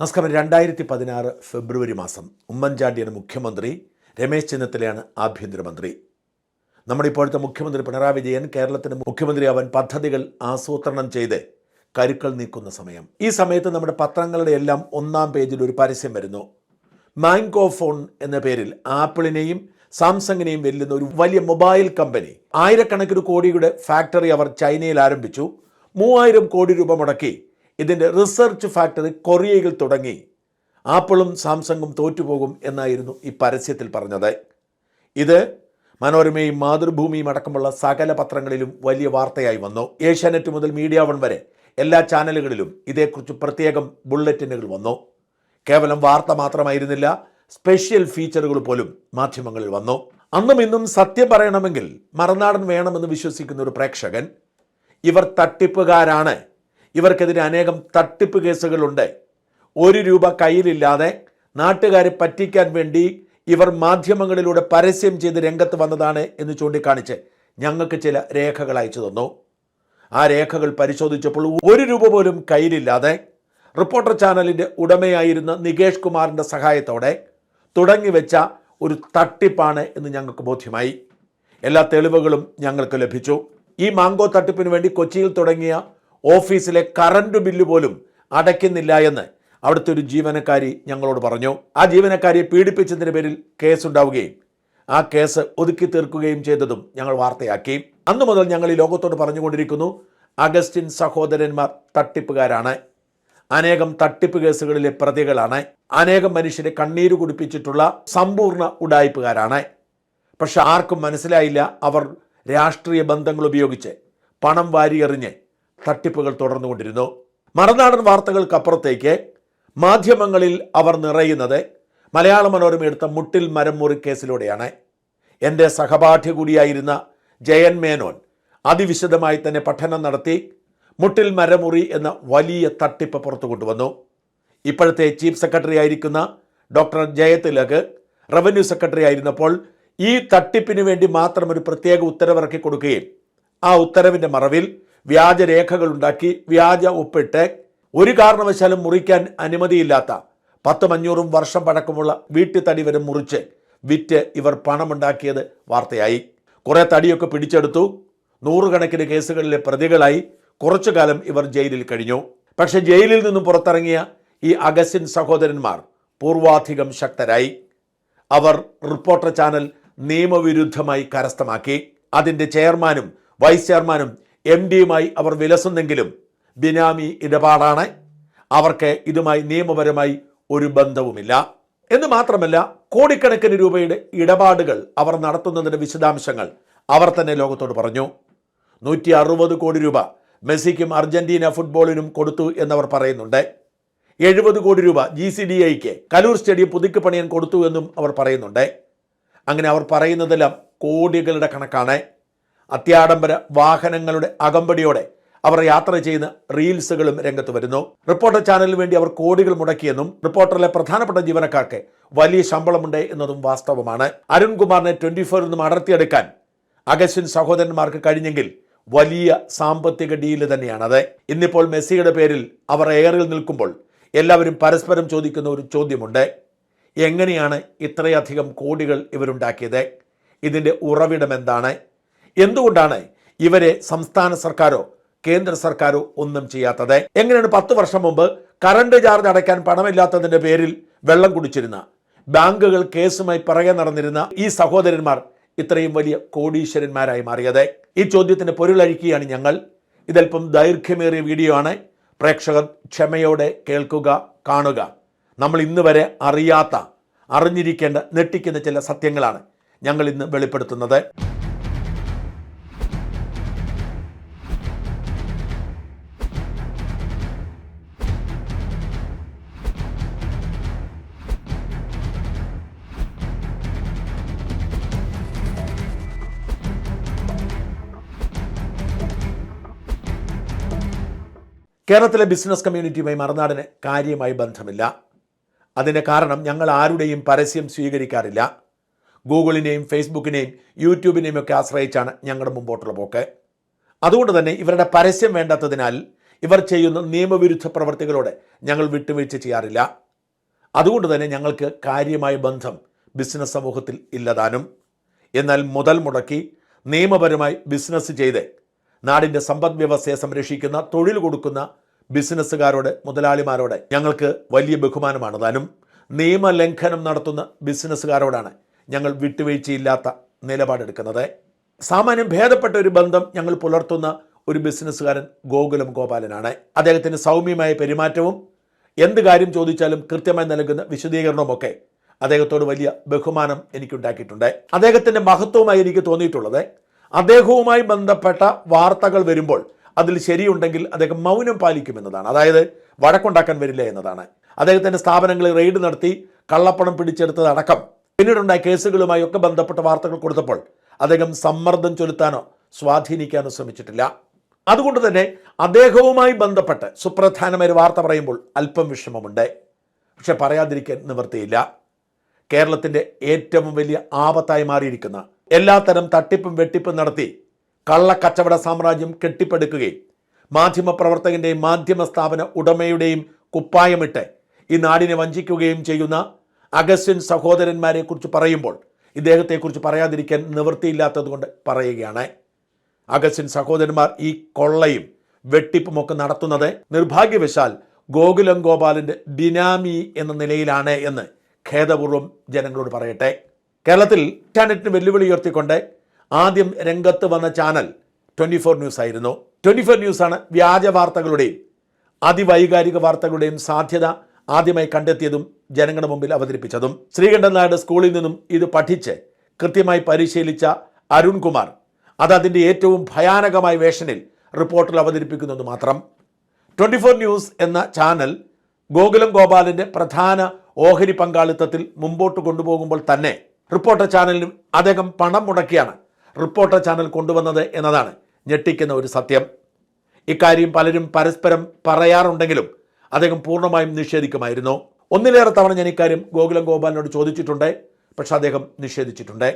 നമസ്കാരം. രണ്ടായിരത്തി പതിനാറ് ഫെബ്രുവരി മാസം ഉമ്മൻചാണ്ടിയാണ് മുഖ്യമന്ത്രി രമേശ് ചെന്നിത്തലയാണ് ആഭ്യന്തരമന്ത്രി. നമ്മുടെ ഇപ്പോഴത്തെ മുഖ്യമന്ത്രി പിണറായി വിജയൻ കേരളത്തിന് മുഖ്യമന്ത്രിയാവാൻ പദ്ധതികൾ ആസൂത്രണം ചെയ്ത് കരുക്കൾ നീക്കുന്ന സമയം. ഈ സമയത്ത് നമ്മുടെ പത്രങ്ങളുടെ എല്ലാം ഒന്നാം പേജിൽ ഒരു പരസ്യം വരുന്നു. മാങ്കോ ഫോൺ എന്ന പേരിൽ ആപ്പിളിനെയും സാംസങ്ങിനെയും വെല്ലുന്ന ഒരു വലിയ മൊബൈൽ കമ്പനി ആയിരക്കണക്കിന് കോടിയുടെ ഫാക്ടറി അവർ ചൈനയിൽ ആരംഭിച്ചു. മൂവായിരം കോടി രൂപ മുടക്കി ഇതിന്റെ റിസർച്ച് ഫാക്ടറി കൊറിയയിൽ തുടങ്ങി. ആപ്പിളും സാംസങ്ങും തോറ്റുപോകും എന്നായിരുന്നു ഈ പരസ്യത്തിൽ പറഞ്ഞത്. ഇത് മനോരമയും മാതൃഭൂമിയും അടക്കമുള്ള സകല പത്രങ്ങളിലും വലിയ വാർത്തയായി വന്നു. ഏഷ്യാനെറ്റ് മുതൽ മീഡിയ വൺ വരെ എല്ലാ ചാനലുകളിലും ഇതേക്കുറിച്ച് പ്രത്യേകം ബുള്ളറ്റിനുകൾ വന്നു. കേവലം വാർത്ത മാത്രമായിരുന്നില്ല സ്പെഷ്യൽ ഫീച്ചറുകൾ പോലും മാധ്യമങ്ങളിൽ വന്നു. അന്നും ഇന്നും സത്യം പറയണമെങ്കിൽ മറുനാടൻ വേണമെന്ന് വിശ്വസിക്കുന്ന ഒരു പ്രേക്ഷകൻ ഇവർ തട്ടിപ്പുകാരാണ്. ഇവർക്കെതിരെ അനേകം തട്ടിപ്പ് കേസുകളുണ്ട്. ഒരു രൂപ കയ്യിലില്ലാതെ നാട്ടുകാരെ പറ്റിക്കാൻ വേണ്ടി ഇവർ മാധ്യമങ്ങളിലൂടെ പരസ്യം ചെയ്ത് രംഗത്ത് വന്നതാണ് എന്ന് ചൂണ്ടിക്കാണിച്ച് ഞങ്ങൾക്ക് ചില രേഖകൾ അയച്ചു തന്നു. ആ രേഖകൾ പരിശോധിച്ചപ്പോൾ ഒരു രൂപ പോലും കയ്യിലില്ലാതെ റിപ്പോർട്ടർ ചാനലിന്റെ ഉടമയായിരുന്ന നികേഷ് കുമാറിന്റെ സഹായത്തോടെ തുടങ്ങിവെച്ച ഒരു തട്ടിപ്പാണ് എന്ന് ഞങ്ങൾക്ക് ബോധ്യമായി. എല്ലാ തെളിവുകളും ഞങ്ങൾക്ക് ലഭിച്ചു. ഈ മാങ്കോ തട്ടിപ്പിന് വേണ്ടി കൊച്ചിയിൽ തുടങ്ങിയ ഓഫീസിലെ കറണ്ട് ബില്ല് പോലും അടയ്ക്കുന്നില്ല എന്ന് അവിടുത്തെ ഒരു ജീവനക്കാരി ഞങ്ങളോട് പറഞ്ഞു. ആ ജീവനക്കാരിയെ പീഡിപ്പിച്ചതിന്റെ പേരിൽ കേസുണ്ടാവുകയും ആ കേസ് ഒതുക്കി തീർക്കുകയും ചെയ്തതും ഞങ്ങൾ വാർത്തയാക്കി. അന്നു മുതൽ ഞങ്ങൾ ഈ ലോകത്തോട് പറഞ്ഞുകൊണ്ടിരിക്കുന്നു അഗസ്റ്റിൻ സഹോദരന്മാർ തട്ടിപ്പുകാരാണ്. അനേകം തട്ടിപ്പ് കേസുകളിലെ പ്രതികളാണ്. അനേകം മനുഷ്യരെ കണ്ണീര് കുടിപ്പിച്ചിട്ടുള്ള സമ്പൂർണ ഉടായ്പുകാരാണ്. പക്ഷെ ആർക്കും മനസ്സിലായില്ല അവർ രാഷ്ട്രീയ ബന്ധങ്ങൾ ഉപയോഗിച്ച് പണം വാരിയെറിഞ്ഞ് തട്ടിപ്പുകൾ തുടർന്നുകൊണ്ടിരുന്നു. മറുനാടൻ വാർത്തകൾക്കപ്പുറത്തേക്ക് മാധ്യമങ്ങളിൽ അവർ നിറയുന്നത് മലയാള മനോരമ എടുത്ത മുട്ടിൽ മരം മുറി കേസിലൂടെയാണ്. എന്റെ സഹപാഠ്യ കൂടിയായിരുന്ന ജയൻ മേനോൻ അതിവിശദമായി തന്നെ പഠനം നടത്തി മുട്ടിൽ മരമുറി എന്ന വലിയ തട്ടിപ്പ് പുറത്തു കൊണ്ടുവന്നു. ഇപ്പോഴത്തെ ചീഫ് സെക്രട്ടറി ആയിരിക്കുന്ന ഡോക്ടർ ജയതിലക് റവന്യൂ സെക്രട്ടറി ആയിരുന്നപ്പോൾ ഈ തട്ടിപ്പിന് വേണ്ടി മാത്രം ഒരു പ്രത്യേക ഉത്തരവിറക്കി കൊടുക്കുകയും ആ ഉത്തരവിന്റെ മറവിൽ വ്യാജരേഖകൾ ഉണ്ടാക്കി വ്യാജ ഒപ്പിട്ട് ഒരു കാരണവശാലും മുറിക്കാൻ അനുമതിയില്ലാത്ത പത്തും അഞ്ഞൂറും വർഷം പഴക്കമുള്ള വീട്ടുതടി വരെ മുറിച്ച് വിറ്റ് ഇവർ പണമുണ്ടാക്കിയത് വാർത്തയായി. കുറേ തടിയൊക്കെ പിടിച്ചെടുത്തു. നൂറുകണക്കിന് കേസുകളിലെ പ്രതികളായി കുറച്ചു കാലം ഇവർ ജയിലിൽ കഴിഞ്ഞു. പക്ഷെ ജയിലിൽ നിന്നും പുറത്തിറങ്ങിയ ഈ അഗസ്റ്റിൻ സഹോദരന്മാർ പൂർവാധികം ശക്തരായി. അവർ റിപ്പോർട്ടർ ചാനൽ നിയമവിരുദ്ധമായി കരസ്ഥമാക്കി. അതിന്റെ ചെയർമാനും വൈസ് ചെയർമാനും എം ഡിയുമായി അവർ വിലസുന്നെങ്കിലും ബിനാമി ഇടപാടാണ്. അവർക്ക് ഇതുമായി നിയമപരമായി ഒരു ബന്ധവുമില്ല. എന്ന് മാത്രമല്ല കോടിക്കണക്കിന് രൂപയുടെ ഇടപാടുകൾ അവർ നടത്തുന്നതിന്റെ വിശദാംശങ്ങൾ അവർ തന്നെ ലോകത്തോട് പറഞ്ഞു. നൂറ്റി അറുപത് കോടി രൂപ മെസ്സിക്കും അർജന്റീന ഫുട്ബോളിനും കൊടുത്തു എന്നവർ പറയുന്നുണ്ട്. എഴുപത് കോടി രൂപ ജി സി ഡി ഐക്ക് കലൂർ സ്റ്റേഡിയം പുതുക്കി പണിയാൻ കൊടുത്തു എന്നും അവർ പറയുന്നുണ്ട്. അങ്ങനെ അവർ പറയുന്നതെല്ലാം കോടികളുടെ കണക്കാണ്. അത്യാഡംബര വാഹനങ്ങളുടെ അകമ്പടിയോടെ അവർ യാത്ര ചെയ്യുന്ന റീൽസുകളും രംഗത്ത് വരുന്നു. റിപ്പോർട്ടർ ചാനലിന് വേണ്ടി അവർ കോടികൾ മുടക്കിയെന്നും റിപ്പോർട്ടറിലെ പ്രധാനപ്പെട്ട ജീവനക്കാർക്ക് വലിയ ശമ്പളമുണ്ട് എന്നതും വാസ്തവമാണ്. അരുൺകുമാറിനെ ട്വന്റി ഫോറിൽ നിന്നും അടർത്തിയെടുക്കാൻ അഗസ്റ്റിൻ സഹോദരന്മാർക്ക് കഴിഞ്ഞെങ്കിൽ വലിയ സാമ്പത്തിക ഡീൽ തന്നെയാണത്. ഇന്നിപ്പോൾ മെസ്സിയുടെ പേരിൽ അവർ എയറിൽ നിൽക്കുമ്പോൾ എല്ലാവരും പരസ്പരം ചോദിക്കുന്ന ഒരു ചോദ്യമുണ്ട്. എങ്ങനെയാണ് ഇത്രയധികം കോടികൾ ഇവരുണ്ടാക്കിയത്? ഇതിന്റെ ഉറവിടം എന്താണ്? എന്തുകൊണ്ടാണ് ഇവരെ സംസ്ഥാന സർക്കാരോ കേന്ദ്ര സർക്കാരോ ഒന്നും ചെയ്യാത്തത്? എങ്ങനെയാണ് പത്ത് വർഷം മുമ്പ് കറണ്ട് ചാർജ് അടയ്ക്കാൻ പണമില്ലാത്തതിന്റെ പേരിൽ വെള്ളം കുടിച്ചിരുന്ന ബാങ്കുകൾ കേസുമായി പിറകെ നടന്നിരുന്ന ഈ സഹോദരന്മാർ ഇത്രയും വലിയ കോടീശ്വരന്മാരായി മാറിയത്? ഈ ചോദ്യത്തിന് പൊരുളഴിക്കുകയാണ് ഞങ്ങൾ. ഇതല്പം ദൈർഘ്യമേറിയ വീഡിയോ ആണ്. പ്രേക്ഷകർ ക്ഷമയോടെ കേൾക്കുക കാണുക. നമ്മൾ ഇന്ന് വരെ അറിയാത്ത അറിഞ്ഞിരിക്കേണ്ട ഞെട്ടിക്കുന്ന ചില സത്യങ്ങളാണ് ഞങ്ങൾ ഇന്ന് വെളിപ്പെടുത്തുന്നത്. കേരളത്തിലെ ബിസിനസ് കമ്മ്യൂണിറ്റിയുമായി മറുനാടിന് കാര്യമായി ബന്ധമില്ല. അതിന് കാരണം ഞങ്ങൾ ആരുടെയും പരസ്യം സ്വീകരിക്കാറില്ല. ഗൂഗിളിനെയും ഫേസ്ബുക്കിനെയും യൂട്യൂബിനെയും ഒക്കെ ആശ്രയിച്ചാണ് ഞങ്ങളുടെ മുമ്പോട്ടുള്ള പോക്ക്. അതുകൊണ്ട് തന്നെ ഇവരുടെ പരസ്യം വേണ്ടാത്തതിനാൽ ഇവർ ചെയ്യുന്ന നിയമവിരുദ്ധ പ്രവർത്തികളോട് ഞങ്ങൾ വിട്ടുവീഴ്ച ചെയ്യാറില്ല. അതുകൊണ്ട് തന്നെ ഞങ്ങൾക്ക് കാര്യമായ ബന്ധം ബിസിനസ് സമൂഹത്തിൽ ഇല്ലതാനും. എന്നാൽ മുതൽ മുടക്കി നിയമപരമായി ബിസിനസ് ചെയ്ത് നാടിന്റെ സമ്പദ് വ്യവസ്ഥയെ സംരക്ഷിക്കുന്ന തൊഴിൽ കൊടുക്കുന്ന ബിസിനസ്സുകാരോട് മുതലാളിമാരോട് ഞങ്ങൾക്ക് വലിയ ബഹുമാനമാണ്. താനും നിയമലംഘനം നടത്തുന്ന ബിസിനസ്സുകാരോടാണ് ഞങ്ങൾ വിട്ടുവീഴ്ചയില്ലാത്ത നിലപാടെടുക്കുന്നത്. സാമാന്യം ഭേദപ്പെട്ട ഒരു ബന്ധം ഞങ്ങൾ പുലർത്തുന്ന ഒരു ബിസിനസ്സുകാരൻ ഗോകുലം ഗോപാലനാണ്. അദ്ദേഹത്തിന് സൗമ്യമായ പെരുമാറ്റവും എന്ത് കാര്യം ചോദിച്ചാലും കൃത്യമായി നൽകുന്ന വിശദീകരണവുമൊക്കെ അദ്ദേഹത്തോട് വലിയ ബഹുമാനം എനിക്കുണ്ടാക്കിയിട്ടുണ്ട്. അദ്ദേഹത്തിന്റെ മഹത്വമായി എനിക്ക് തോന്നിയിട്ടുള്ളത് അദ്ദേഹവുമായി ബന്ധപ്പെട്ട വാർത്തകൾ വരുമ്പോൾ അതിൽ ശരിയുണ്ടെങ്കിൽ അദ്ദേഹം മൗനം പാലിക്കുമെന്നതാണ്. അതായത് വഴക്കുണ്ടാക്കാൻ വരില്ല എന്നതാണ്. അദ്ദേഹത്തിന്റെ സ്ഥാപനങ്ങളിൽ റെയ്ഡ് നടത്തി കള്ളപ്പണം പിടിച്ചെടുത്തതടക്കം പിന്നീടുണ്ടായ കേസുകളുമായി ഒക്കെ ബന്ധപ്പെട്ട വാർത്തകൾ കൊടുത്തപ്പോൾ അദ്ദേഹം സമ്മർദ്ദം ചൊലുത്താനോ സ്വാധീനിക്കാനോ ശ്രമിച്ചിട്ടില്ല. അതുകൊണ്ട് തന്നെ അദ്ദേഹവുമായി ബന്ധപ്പെട്ട് സുപ്രധാനമായ ഒരു വാർത്ത പറയുമ്പോൾ അല്പം വിഷമമുണ്ട്. പക്ഷെ പറയാതിരിക്കാൻ നിവർത്തിയില്ല കേരളത്തിന്റെ ഏറ്റവും വലിയ ആപത്തായി മാറിയിരിക്കുന്ന എല്ലാത്തരം തട്ടിപ്പും വെട്ടിപ്പും നടത്തി കള്ളക്കച്ചവട സാമ്രാജ്യം കെട്ടിപ്പടുക്കുകയും മാധ്യമപ്രവർത്തകന്റെയും മാധ്യമ സ്ഥാപന ഉടമയുടെയും കുപ്പായമിട്ട് ഈ നാടിനെ വഞ്ചിക്കുകയും ചെയ്യുന്ന അഗസ്റ്റിൻ സഹോദരന്മാരെ കുറിച്ച് പറയുമ്പോൾ ഇദ്ദേഹത്തെക്കുറിച്ച് പറയാതിരിക്കാൻ നിവൃത്തിയില്ലാത്തതുകൊണ്ട് പറയുകയാണ്. അഗസ്റ്റിൻ സഹോദരന്മാർ ഈ കൊള്ളയും വെട്ടിപ്പുമൊക്കെ നടത്തുന്നത് നിർഭാഗ്യവശാൽ ഗോകുലം ഗോപാലിന്റെ ബിനാമി എന്ന നിലയിലാണ് എന്ന് ഖേദപൂർവം ജനങ്ങളോട് പറയട്ടെ. കേരളത്തിൽ ഇന്റർനെറ്റിന് വെല്ലുവിളി ഉയർത്തിക്കൊണ്ട് ആദ്യം രംഗത്ത് വന്ന ചാനൽ ട്വന്റി ഫോർ ന്യൂസ് ആയിരുന്നു. ട്വന്റി ഫോർ ന്യൂസാണ് വ്യാജ വാർത്തകളുടെയും അതിവൈകാരിക വാർത്തകളുടെയും സാധ്യത ആദ്യമായി കണ്ടെത്തിയതും ജനങ്ങളുടെ മുമ്പിൽ അവതരിപ്പിച്ചതും. ശ്രീകണ്ഠൻ നായരുടെ സ്കൂളിൽ നിന്നും ഇത് പഠിച്ച് കൃത്യമായി പരിശീലിച്ച അരുൺകുമാർ അത് അതിന്റെ ഏറ്റവും ഭയാനകമായ വേഷനിൽ റിപ്പോർട്ടിൽ അവതരിപ്പിക്കുന്നത് മാത്രം. ട്വന്റി ഫോർ ന്യൂസ് എന്ന ചാനൽ ഗോകുലം ഗോപാലിന്റെ പ്രധാന ഓഹരി പങ്കാളിത്തത്തിൽ മുമ്പോട്ട് കൊണ്ടുപോകുമ്പോൾ തന്നെ റിപ്പോർട്ടർ ചാനലിനും അദ്ദേഹം പണം മുടക്കിയാണ് റിപ്പോർട്ടർ ചാനൽ കൊണ്ടുവന്നത് എന്നതാണ് ഞെട്ടിക്കുന്ന ഒരു സത്യം. ഇക്കാര്യം പലരും പരസ്പരം പറയാറുണ്ടെങ്കിലും അദ്ദേഹം പൂർണമായും നിഷേധിക്കുമായിരുന്നു. ഒന്നിലേറെ തവണ ഞാൻ ഇക്കാര്യം ഗോകുലം ഗോപാലിനോട് ചോദിച്ചിട്ടുണ്ട്. പക്ഷെ അദ്ദേഹം നിഷേധിച്ചിട്ടുണ്ട്.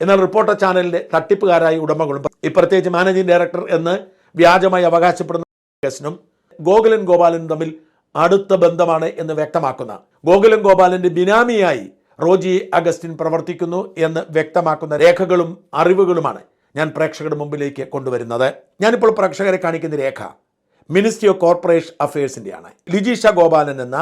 എന്നാൽ റിപ്പോർട്ടർ ചാനലിന്റെ തട്ടിപ്പുകാരായ ഉടമകളും ഈ പ്രത്യേകിച്ച് മാനേജിംഗ് ഡയറക്ടർ എന്ന് വ്യാജമായി അവകാശപ്പെടുന്ന കേസിനും ഗോകുലൻ ഗോപാലനും തമ്മിൽ അടുത്ത ബന്ധമാണ് എന്ന് വ്യക്തമാക്കുന്ന ഗോകുലൻ ഗോപാലന്റെ ബിനാമിയായി റോജി അഗസ്റ്റിൻ പ്രവർത്തിക്കുന്നു എന്ന് വ്യക്തമാക്കുന്ന രേഖകളും അറിവുകളുമാണ് ഞാൻ പ്രേക്ഷകരുടെ മുമ്പിലേക്ക് കൊണ്ടുവരുന്നത്. ഞാനിപ്പോൾ പ്രേക്ഷകരെ കാണിക്കുന്ന രേഖ മിനിസ്ട്രി ഓഫ് കോർപ്പറേഷൻ അഫയേഴ്സിന്റെയാണ് ലിജീഷ ഗോപാലൻ എന്ന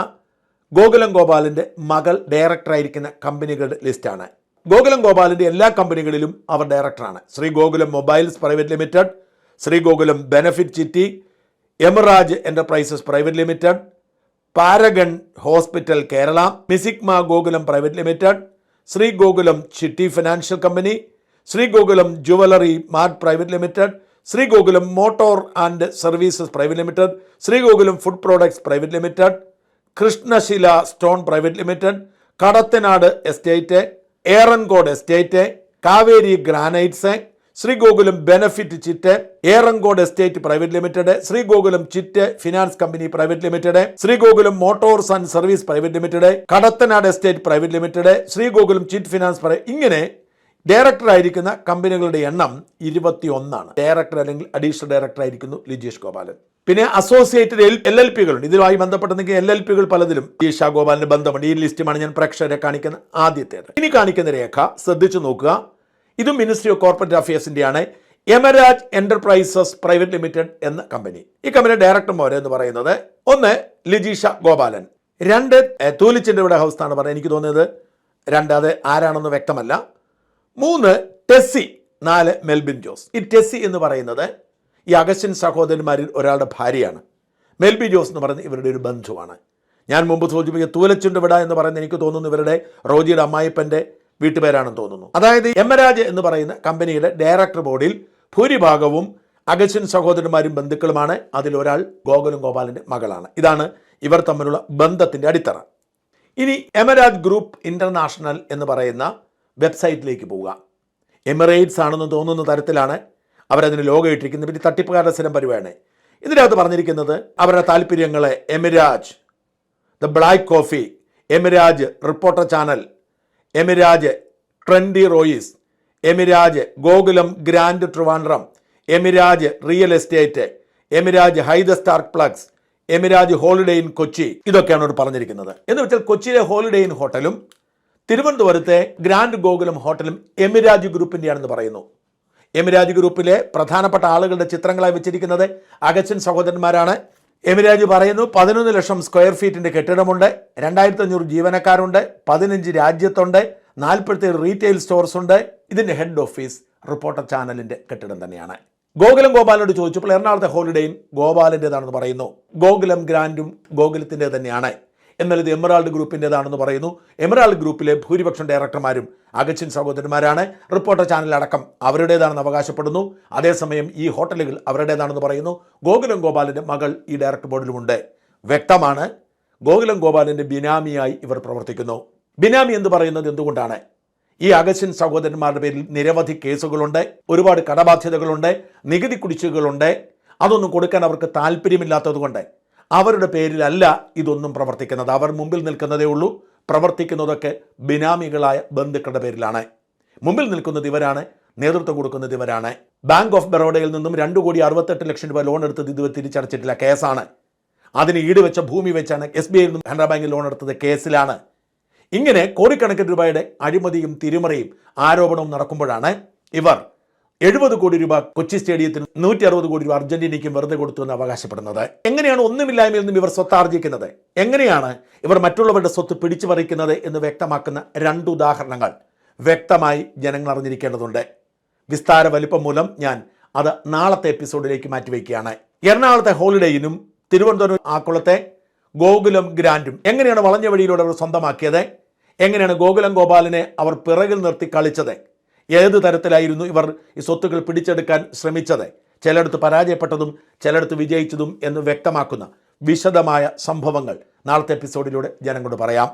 ഗോകുലം ഗോപാലിന്റെ മകൾ ഡയറക്ടറായിരിക്കുന്ന കമ്പനികളുടെ ലിസ്റ്റാണ് ഗോകുലം ഗോപാലിന്റെ എല്ലാ കമ്പനികളിലും അവർ ഡയറക്ടറാണ് Shri Gokulam mobiles private limited Shri Gokulam benefit chitty Emaraj enterprises private limited Paragon hospital Kerala മിസിക്മ Gokulam private limited Shri Gokulam chitty financial company Shri Gokulam jewellery mart private limited Shri Gokulam motor and services private limited Shri Gokulam food products private limited Krishnashila stone private limited Kadathanad estate Erankode estate Kaveri granites Shri Gokulam benefit chit Erankode estate private limited Shri Gokulam chit finance company private limited Shri Gokulam motors and service private limited Kadathanad estate private limited Shri Gokulam chit finance ഇങ്ങനെ director ആയിരിക്കുന്ന കമ്പനികളുടെ എണ്ണം ഇരുപത്തി ഒന്നാണ് director അല്ലെങ്കിൽ additional director ആയിരിക്കുന്നു ലിജീഷ് ഗോപാലൻ. പിന്നെ associated L L പികളുണ്ട് ഇതുമായി ബന്ധപ്പെട്ടെങ്കിൽ എൽ എൽ പികൾ പലതിലും ഈഷ ഗോപാലിന് ബന്ധമുണ്ട്. ഈ ലിസ്റ്റുമാണ് ഞാൻ പ്രേക്ഷകരെ കാണിക്കുന്ന ആദ്യത്തേത്. ഇനി കാണിക്കുന്ന രേഖ ശ്രദ്ധിച്ചു നോക്കുക. ഇതും മിനിസ്ട്രി ഓഫ് കോർപ്പറേറ്റ് അഫയേഴ്സിന്റെയാണ് എമരാജ് എന്റർപ്രൈസസ് പ്രൈവറ്റ് ലിമിറ്റഡ് എന്ന കമ്പനി ഈ കമ്പനി ഡയറക്ടർമാർ എന്ന് പറയുന്നത് ഒന്ന് ലിജീഷ ഗോപാലൻ രണ്ട് തൂലിച്ചിന്റെ ഹൗസ് എന്നാണ് പറയുന്നത് എനിക്ക് തോന്നിയത് രണ്ട് അത് ആരാണെന്ന് വ്യക്തമല്ല. മൂന്ന് ടെസ്സി നാല് മെൽബിൻ ജോസ് ഈ ടെസ്സി എന്ന് പറയുന്നത് ഈ അഗസ്റ്റിൻ സഹോദരന്മാരിൽ ഒരാളുടെ ഭാര്യയാണ്. മെൽബി ജോസ് എന്ന് പറയുന്നത് ഇവരുടെ ഒരു ബന്ധുവാണ്. ഞാൻ മുമ്പ് സൂചിപ്പിച്ച തൂലച്ചുണ്ട് എന്ന് പറയുന്നത് എനിക്ക് തോന്നുന്നു ഇവരുടെ റോജിയുടെ അമ്മായിപ്പന്റെ വീട്ടുപേരാണെന്ന് തോന്നുന്നു. അതായത് യമരാജ് എന്ന് പറയുന്ന കമ്പനിയുടെ ഡയറക്ടർ ബോർഡിൽ ഭൂരിഭാഗവും അഗച്ചൻ സഹോദരന്മാരും ബന്ധുക്കളുമാണ്. അതിലൊരാൾ ഗോകുലം ഗോപാലിന്റെ മകളാണ്. ഇതാണ് ഇവർ തമ്മിലുള്ള ബന്ധത്തിന്റെ അടിത്തറ. ഇനി എമരാജ് ഗ്രൂപ്പ് ഇന്റർനാഷണൽ എന്ന് പറയുന്ന വെബ്സൈറ്റിലേക്ക് പോവുക. എമിറേറ്റ്സ് ആണെന്ന് തോന്നുന്ന തരത്തിലാണ് അവരതിന് ലോഗോ ഇട്ടിരിക്കുന്നത്. പിന്നെ തട്ടിപ്പുകാരുടെ സ്ഥിരം പരിപാടിയാണ്. ഇതിനകത്ത് പറഞ്ഞിരിക്കുന്നത് അവരുടെ താല്പര്യങ്ങളെ Emiraj the black coffee Emiraj reporter channel Emiraj trendy Royce Emiraj Gokulam grand Trivandrum Emiraj real estate Emiraj ഹൈദ star plex Emiraj Holiday Inn Kochi ഇതൊക്കെയാണ് അവർ പറഞ്ഞിരിക്കുന്നത്. എന്ന് വെച്ചാൽ കൊച്ചിയിലെ ഹോളിഡേ ഇൻ ഹോട്ടലും തിരുവനന്തപുരത്തെ ഗ്രാൻഡ് ഗോകുലം ഹോട്ടലും എമിരാജ് ഗ്രൂപ്പിന്റെയാണെന്ന് പറയുന്നു. എമിരാജ് ഗ്രൂപ്പിലെ പ്രധാനപ്പെട്ട ആളുകളുടെ ചിത്രങ്ങളായി വെച്ചിരിക്കുന്നത് അഗച്ചൻ സഹോദരന്മാരാണ്. എമിരാജ് പറയുന്നു പതിനൊന്ന് ലക്ഷം സ്ക്വയർ ഫീറ്റിന്റെ കെട്ടിടമുണ്ട് രണ്ടായിരത്തി അഞ്ഞൂറ് ജീവനക്കാരുണ്ട് പതിനഞ്ച് രാജ്യത്തുണ്ട് നാൽപ്പത്തേഴ് റീറ്റെയിൽ സ്റ്റോർസ് ഉണ്ട്. ഇതിന്റെ ഹെഡ് ഓഫീസ് റിപ്പോർട്ടർ ചാനലിന്റെ കെട്ടിടം തന്നെയാണ്. ഗോകുലം ഗോപാലിനോട് ചോദിച്ചപ്പോൾ എറണാകുളത്തെ ഹോളിഡേയും ഗോപാലിന്റെതാണെന്ന് പറയുന്നു. ഗോകുലം ഗ്രാൻഡും ഗോകുലത്തിന്റെ തന്നെയാണ്. എന്നാൽ ഇത് എമറാൾഡ് ഗ്രൂപ്പിന്റെതാണെന്ന് പറയുന്നു. എമറാൾഡ് ഗ്രൂപ്പിലെ ഭൂരിപക്ഷം ഡയറക്ടർമാരും അഗച്ചിൻ സഹോദരന്മാരാണ്. റിപ്പോർട്ടർ ചാനലടക്കം അവരുടേതാണെന്ന് അവകാശപ്പെടുന്നു. അതേസമയം ഈ ഹോട്ടലുകൾ അവരുടേതാണെന്ന് പറയുന്നു. ഗോകുലം ഗോപാലിന്റെ മകൾ ഈ ഡയറക്ടർ ബോർഡിലുമുണ്ട്. വ്യക്തമാണ് ഗോകുലം ഗോപാലിന്റെ ബിനാമിയായി ഇവർ പ്രവർത്തിക്കുന്നു. ബിനാമി എന്ന് പറയുന്നത് എന്തുകൊണ്ടാണ്? ഈ അഗസ്റ്റിൻ സഹോദരന്മാരുടെ പേരിൽ നിരവധി കേസുകളുണ്ട് ഒരുപാട് കടബാധ്യതകളുണ്ട് നികുതി കുടിശ്ശികകളുണ്ട്. അതൊന്നും കൊടുക്കാൻ അവർക്ക് താല്പര്യമില്ലാത്തതുകൊണ്ട് അവരുടെ പേരിലല്ല ഇതൊന്നും പ്രവർത്തിക്കുന്നത്. അവർ മുമ്പിൽ നിൽക്കുന്നതേ ഉള്ളൂ. പ്രവർത്തിക്കുന്നതൊക്കെ ബിനാമികളായ ബന്ധുക്കളുടെ പേരിലാണ്. മുമ്പിൽ നിൽക്കുന്നത് ഇവരാണ് നേതൃത്വം കൊടുക്കുന്നത് ഇവരാണ്. ബാങ്ക് ഓഫ് ബറോഡയിൽ നിന്നും രണ്ട് കോടി അറുപത്തെട്ട് ലക്ഷം രൂപ ലോൺ എടുത്തത് ഇത് തിരിച്ചടച്ചിട്ടില്ല. കേസാണ്. അതിന് ഈട് വെച്ച ഭൂമി വെച്ചാണ് എസ് ബി ഐയിൽ നിന്നും കാനറ ബാങ്കിൽ ലോൺ എടുത്തത് കേസിലാണ്. ഇങ്ങനെ കോടിക്കണക്കിന് രൂപയുടെ അഴിമതിയും തിരിമറിയും ആരോപണവും നടക്കുമ്പോഴാണ് ഇവർ എഴുപത് കോടി രൂപ കൊച്ചി സ്റ്റേഡിയത്തിന് നൂറ്റി അറുപത് കോടി രൂപ അർജന്റീനയ്ക്കും വെറുതെ കൊടുത്തു എന്ന് അവകാശപ്പെടുന്നത്. എങ്ങനെയാണ് ഒന്നുമില്ലായ്മയിൽ നിന്നും ഇവർ സ്വത്ത് ആർജിക്കുന്നത് എങ്ങനെയാണ് ഇവർ മറ്റുള്ളവരുടെ സ്വത്ത് പിടിച്ചു പറിക്കുന്നത് എന്ന് വ്യക്തമാക്കുന്ന രണ്ട് ഉദാഹരണങ്ങൾ വ്യക്തമായി ജനങ്ങൾ അറിഞ്ഞിരിക്കേണ്ടതുണ്ട്. വിസ്താര വലിപ്പം മൂലം ഞാൻ അത് നാളത്തെ എപ്പിസോഡിലേക്ക് മാറ്റിവെക്കുകയാണ്. എറണാകുളത്തെ ഹോളിഡേയിനും തിരുവനന്തപുരം ആക്കുളത്തെ ഗോകുലം ഗ്രാൻഡും എങ്ങനെയാണ് വളഞ്ഞ വഴിയിലൂടെ അവർ സ്വന്തമാക്കിയത്? എങ്ങനെയാണ് ഗോകുലം ഗോപാലിനെ അവർ പിറകിൽ നിർത്തി കളിച്ചത്? ഏത് തരത്തിലായിരുന്നു ഇവർ ഈ സ്വത്തുക്കൾ പിടിച്ചെടുക്കാൻ ശ്രമിച്ചത്? ചിലയിടത്ത് പരാജയപ്പെട്ടതും ചിലയിടത്ത് വിജയിച്ചതും എന്ന് വ്യക്തമാക്കുന്ന വിശദമായ സംഭവങ്ങൾ നാളത്തെ എപ്പിസോഡിലൂടെ ജനങ്ങളോട് പറയാം.